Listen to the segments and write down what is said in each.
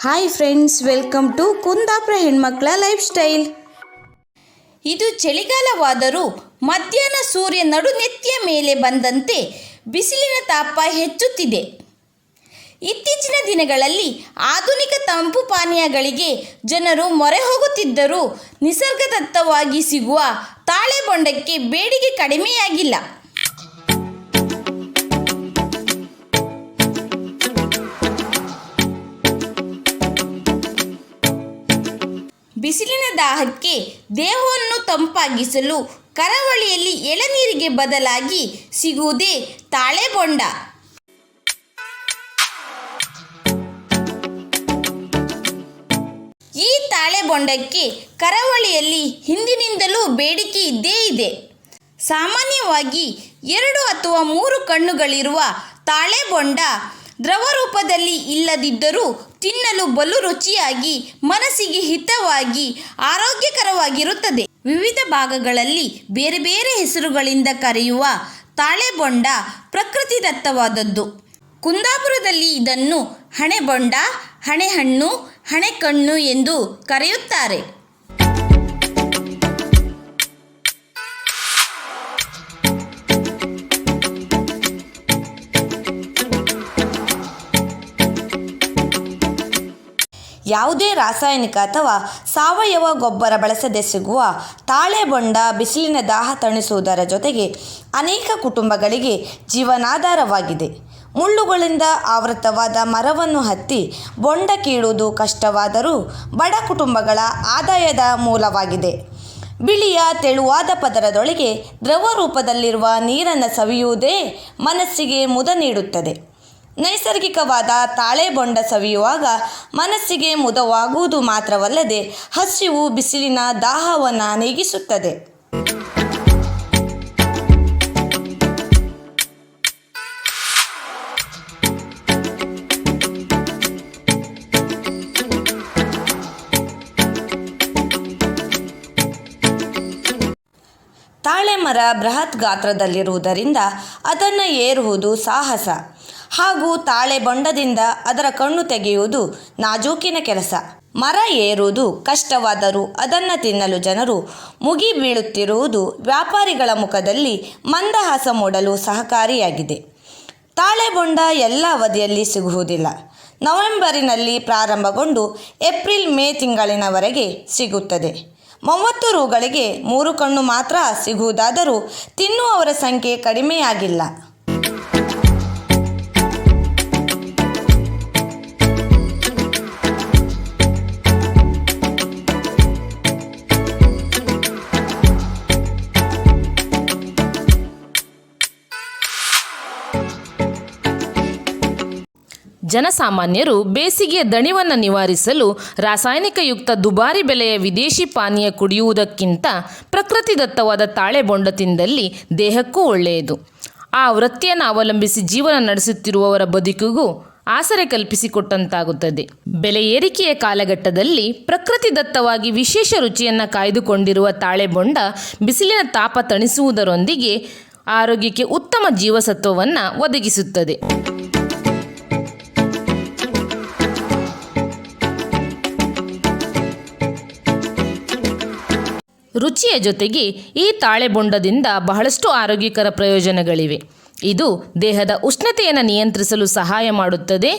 Hi friends welcome to Kundapura ಹೆಣ್ಮಕ್ಳ life style ಇದು ಚಳಿಗಾಲವಾದರೂ ಮಧ್ಯಾಹ್ನ ಸೂರ್ಯ ನಡುನೆತ್ತಿಯ ಮೇಲೆ ಬಂದಂತೆ ಬಿಸಿಲಿನ ತಾಪ ಹೆಚ್ಚುತ್ತಿದೆ. ಇತ್ತೀಚಿನ ದಿನಗಳಲ್ಲಿ ಆಧುನಿಕ ತಂಪು ಪಾನೀಯಗಳಿಗೆ ಜನರು ಮೊರೆ ಹೋಗುತ್ತಿದ್ದರೂ ನಿಸರ್ಗದತ್ತವಾಗಿ ಸಿಗುವ ತಾಳೆ ಬೊಂಡಕ್ಕೆ ಬೇಡಿಕೆ ಕಡಿಮೆಯಾಗಿಲ್ಲ. ಬಿಸಿಲಿನ ದಾಹಕ್ಕೆ ದೇಹವನ್ನು ತಂಪಾಗಿಸಲು ಕರಾವಳಿಯಲ್ಲಿ ಎಳನೀರಿಗೆ ಬದಲಾಗಿ ಸಿಗುವುದೇ ತಾಳೆಬೊಂಡ. ಈ ತಾಳೆಬೊಂಡಕ್ಕೆ ಕರಾವಳಿಯಲ್ಲಿ ಹಿಂದಿನಿಂದಲೂ ಬೇಡಿಕೆ ಇದ್ದೇ ಇದೆ. ಸಾಮಾನ್ಯವಾಗಿ ಎರಡು ಅಥವಾ ಮೂರು ಕಣ್ಣುಗಳಿರುವ ತಾಳೆ ಬೊಂಡ ದ್ರವ ರೂಪದಲ್ಲಿ ಇಲ್ಲದಿದ್ದರೂ ತಿನ್ನಲು ಬಲು ರುಚಿಯಾಗಿ, ಮನಸ್ಸಿಗೆ ಹಿತವಾಗಿ, ಆರೋಗ್ಯಕರವಾಗಿರುತ್ತದೆ. ವಿವಿಧ ಭಾಗಗಳಲ್ಲಿ ಬೇರೆ ಬೇರೆ ಹೆಸರುಗಳಿಂದ ಕರೆಯುವ ತಾಳೆಬೊಂಡ ಪ್ರಕೃತಿ ಪ್ರಕೃತಿದತ್ತವಾದದ್ದು ಕುಂದಾಪುರದಲ್ಲಿ ಇದನ್ನು ಹಣೆಬೊಂಡ, ಹಣೆಹಣ್ಣು, ಹಣೆಕಣ್ಣು ಎಂದು ಕರೆಯುತ್ತಾರೆ. ಯಾವುದೇ ರಾಸಾಯನಿಕ ಅಥವಾ ಸಾವಯವ ಗೊಬ್ಬರ ಬಳಸದೆ ಸಿಗುವ ತಾಳೆ ಬೊಂಡ ಬಿಸಿಲಿನ ದಾಹ ತಣಿಸುವುದರ ಜೊತೆಗೆ ಅನೇಕ ಕುಟುಂಬಗಳಿಗೆ ಜೀವನಾಧಾರವಾಗಿದೆ. ಮುಳ್ಳುಗಳಿಂದ ಆವೃತವಾದ ಮರವನ್ನು ಹತ್ತಿ ಬೊಂಡ ಕೀಳುವುದು ಕಷ್ಟವಾದರೂ ಬಡ ಕುಟುಂಬಗಳ ಆದಾಯದ ಮೂಲವಾಗಿದೆ. ಬಿಳಿಯ ತೆಳುವಾದ ಪದರದೊಳಗೆ ದ್ರವ ರೂಪದಲ್ಲಿರುವ ನೀರನ್ನು ಸವಿಯುವುದೇ ಮನಸ್ಸಿಗೆ ಮುದ ನೀಡುತ್ತದೆ. ನೈಸರ್ಗಿಕವಾದ ತಾಳೆ ಬೊಂಡ ಸವಿಯುವಾಗ ಮನಸ್ಸಿಗೆ ಮುದವಾಗುವುದು ಮಾತ್ರವಲ್ಲದೆ ಹಸಿವು ಬಿಸಿಲಿನ ದಾಹವನ್ನು ನೀಗಿಸುತ್ತದೆ. ತಾಳೆ ಮರ ಬೃಹತ್ ಗಾತ್ರದಲ್ಲಿರುವುದರಿಂದ ಅದನ್ನು ಏರುವುದು ಸಾಹಸ. ಹಾಗೂ ತಾಳೆ ಬೊಂಡದಿಂದ ಅದರ ಕಣ್ಣು ತೆಗೆಯುವುದು ನಾಜೂಕಿನ ಕೆಲಸ. ಮರ ಏರುವುದು ಕಷ್ಟವಾದರೂ ಅದನ್ನು ತಿನ್ನಲು ಜನರು ಮುಗಿ ಬೀಳುತ್ತಿರುವುದು ವ್ಯಾಪಾರಿಗಳ ಮುಖದಲ್ಲಿ ಮಂದಹಾಸ ಮೂಡಲು ಸಹಕಾರಿಯಾಗಿದೆ. ತಾಳೆಬೊಂಡ ಎಲ್ಲ ಅವಧಿಯಲ್ಲಿ ಸಿಗುವುದಿಲ್ಲ. ನವೆಂಬರಿನಲ್ಲಿ ಪ್ರಾರಂಭಗೊಂಡು ಏಪ್ರಿಲ್ ಮೇ ತಿಂಗಳಿನವರೆಗೆ ಸಿಗುತ್ತದೆ. ಮೂವತ್ತು ರೂಗಳಿಗೆ ಮೂರು ಕಣ್ಣು ಮಾತ್ರ ಸಿಗುವುದಾದರೂ ತಿನ್ನುವವರ ಸಂಖ್ಯೆ ಕಡಿಮೆಯಾಗಿಲ್ಲ. ಜನಸಾಮಾನ್ಯರು ಬೇಸಿಗೆಯ ದಣಿವನ್ನು ನಿವಾರಿಸಲು ರಾಸಾಯನಿಕಯುಕ್ತ ದುಬಾರಿ ಬೆಲೆಯ ವಿದೇಶಿ ಪಾನೀಯ ಕುಡಿಯುವುದಕ್ಕಿಂತ ಪ್ರಕೃತಿದತ್ತವಾದ ದತ್ತವಾದ ತಾಳೆಬೊಂಡ ತಿಂದಲ್ಲಿ ದೇಹಕ್ಕೂ ಒಳ್ಳೆಯದು. ಆ ವೃತ್ತಿಯನ್ನು ಅವಲಂಬಿಸಿ ಜೀವನ ನಡೆಸುತ್ತಿರುವವರ ಬದುಕಿಗೂ ಆಸರೆ ಕಲ್ಪಿಸಿಕೊಟ್ಟಂತಾಗುತ್ತದೆ. ಬೆಲೆ ಏರಿಕೆಯ ಕಾಲಘಟ್ಟದಲ್ಲಿ ಪ್ರಕೃತಿದತ್ತವಾಗಿ ವಿಶೇಷ ರುಚಿಯನ್ನು ಕಾಯ್ದುಕೊಂಡಿರುವ ತಾಳೆಬೊಂಡ ಬಿಸಿಲಿನ ತಾಪ ತಣಿಸುವುದರೊಂದಿಗೆ ಆರೋಗ್ಯಕ್ಕೆ ಉತ್ತಮ ಜೀವಸತ್ವವನ್ನು ಒದಗಿಸುತ್ತದೆ. ರುಚಿಯ ಜೊತೆಗೆ ಈ ತಾಳೆಬೊಂಡದಿಂದ ಬಹಳಷ್ಟು ಆರೋಗ್ಯಕರ ಪ್ರಯೋಜನಗಳಿವೆ. ಇದು ದೇಹದ ಉಷ್ಣತೆಯನ್ನು ನಿಯಂತ್ರಿಸಲು ಸಹಾಯ ಮಾಡುತ್ತದೆ.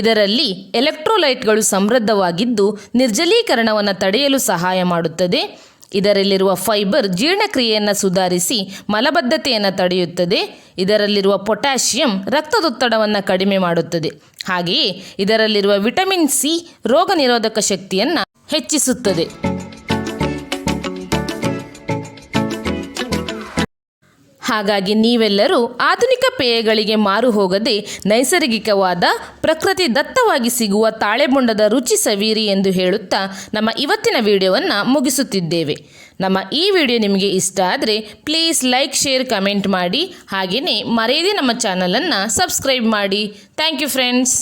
ಇದರಲ್ಲಿ ಎಲೆಕ್ಟ್ರೋಲೈಟ್ಗಳು ಸಮೃದ್ಧವಾಗಿದ್ದು ನಿರ್ಜಲೀಕರಣವನ್ನು ತಡೆಯಲು ಸಹಾಯ ಮಾಡುತ್ತದೆ. ಇದರಲ್ಲಿರುವ ಫೈಬರ್ ಜೀರ್ಣಕ್ರಿಯೆಯನ್ನು ಸುಧಾರಿಸಿ ಮಲಬದ್ಧತೆಯನ್ನು ತಡೆಯುತ್ತದೆ. ಇದರಲ್ಲಿರುವ ಪೊಟ್ಯಾಷಿಯಂ ರಕ್ತದೊತ್ತಡವನ್ನು ಕಡಿಮೆ ಮಾಡುತ್ತದೆ. ಹಾಗೆಯೇ ಇದರಲ್ಲಿರುವ ವಿಟಮಿನ್ ಸಿ ರೋಗ ನಿರೋಧಕ ಶಕ್ತಿಯನ್ನು ಹೆಚ್ಚಿಸುತ್ತದೆ. ಹಾಗಾಗಿ ನೀವೆಲ್ಲರೂ ಆಧುನಿಕ ಪೇಯಗಳಿಗೆ ಮಾರು ಹೋಗದೆ ನೈಸರ್ಗಿಕವಾದ ಪ್ರಕೃತಿ ದತ್ತವಾಗಿ ಸಿಗುವ ತಾಳೆಬೊಂಡದ ರುಚಿ ಸವೀರಿ ಎಂದು ಹೇಳುತ್ತಾ ನಮ್ಮ ಇವತ್ತಿನ ವಿಡಿಯೋವನ್ನು ಮುಗಿಸುತ್ತಿದ್ದೇವೆ. ನಮ್ಮ ಈ ವಿಡಿಯೋ ನಿಮಗೆ ಇಷ್ಟ ಆದರೆ ಪ್ಲೀಸ್ ಲೈಕ್, ಶೇರ್, ಕಮೆಂಟ್ ಮಾಡಿ. ಹಾಗೆಯೇ ಮರೆಯದೆ ನಮ್ಮ ಚಾನಲನ್ನು ಸಬ್ಸ್ಕ್ರೈಬ್ ಮಾಡಿ. Thank you friends.